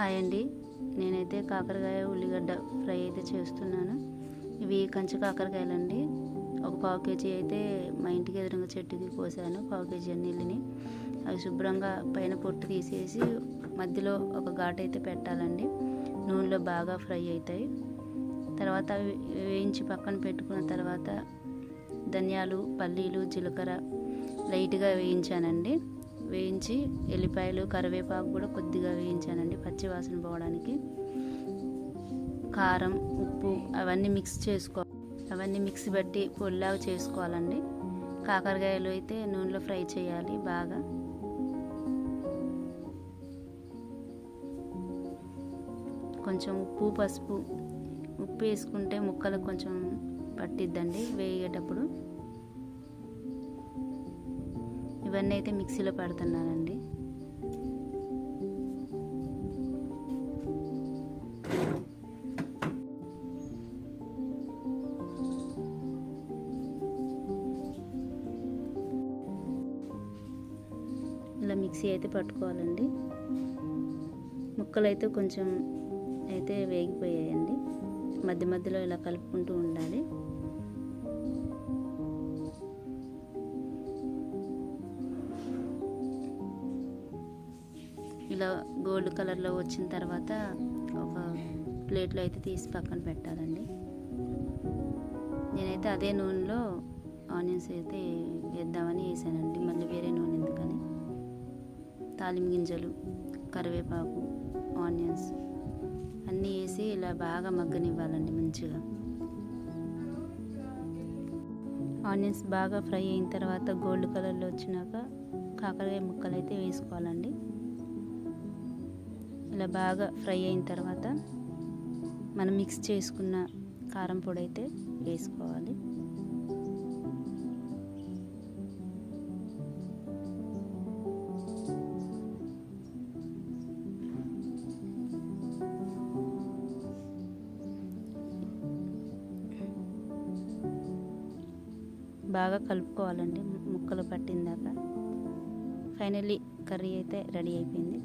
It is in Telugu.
హాయ్ అండి. నేనైతే కాకరకాయ ఉల్లిగడ్డ ఫ్రై అయితే చేస్తున్నాను. ఇవి కంచి కాకరకాయలండి. ఒక పావు కేజీ అయితే మా ఇంటికి ఎదురుగా చెట్టుకి కోసాను పావు కేజీ నీళ్ళని. అవి శుభ్రంగా పైన పొట్టు తీసేసి మధ్యలో ఒక ఘాటు అయితే పెట్టాలండి. నూనెలో బాగా ఫ్రై అవుతాయి. తర్వాత అవి వేయించి పక్కన పెట్టుకున్న తర్వాత ధనియాలు పల్లీలు జీలకర్ర లైట్గా వేయించానండి. వేయించి ఎల్లిపాయలు కరివేపాకు కూడా కొద్దిగా వేయించానండి పచ్చి వాసన పోవడానికి. కారం ఉప్పు అవన్నీ మిక్స్ చేసుకో అవన్నీ మిక్స్ బట్టి పొడిలాగా చేసుకోవాలండి. కాకరకాయలు అయితే నూనెలో ఫ్రై చేయాలి బాగా. కొంచెం ఉప్పు పసుపు ఉప్పు వేసుకుంటే ముక్కలకు కొంచెం పట్టిద్దండి వేయేటప్పుడు. ఇవన్నీ అయితే మిక్సీలో పెడుతున్నానండి. ఇలా మిక్సీ అయితే పట్టుకోవాలండి. ముక్కలు అయితే కొంచెం అయితే వేగిపోయాయండి. మధ్య మధ్యలో ఇలా కలుపుకుంటూ ఉండాలి. ఇలా గోల్డ్ కలర్లో వచ్చిన తర్వాత ఒక ప్లేట్లో అయితే తీసి పక్కన పెట్టాలండి. నేనైతే అదే నూనెలో ఆనియన్స్ అయితే వేద్దామని వేసానండి. మళ్ళీ వేరే నూనె ఎందుకని? తాలిం గింజలు కరివేపాకు ఆనియన్స్ అన్నీ వేసి ఇలా బాగా మగ్గనివ్వాలండి మంచిగా. ఆనియన్స్ బాగా ఫ్రై అయిన తర్వాత గోల్డ్ కలర్లో వచ్చినాక కాకరకాయ ముక్కలు అయితే వేసుకోవాలండి. ఇలా బాగా ఫ్రై అయిన తర్వాత మనం మిక్స్ చేసుకున్న కారం పొడి అయితే వేసుకోవాలి. బాగా కలుపుకోవాలండి ముక్కలు పట్టిందాక ఫైనల్లీ కర్రీ అయితే రెడీ అయిపోయింది.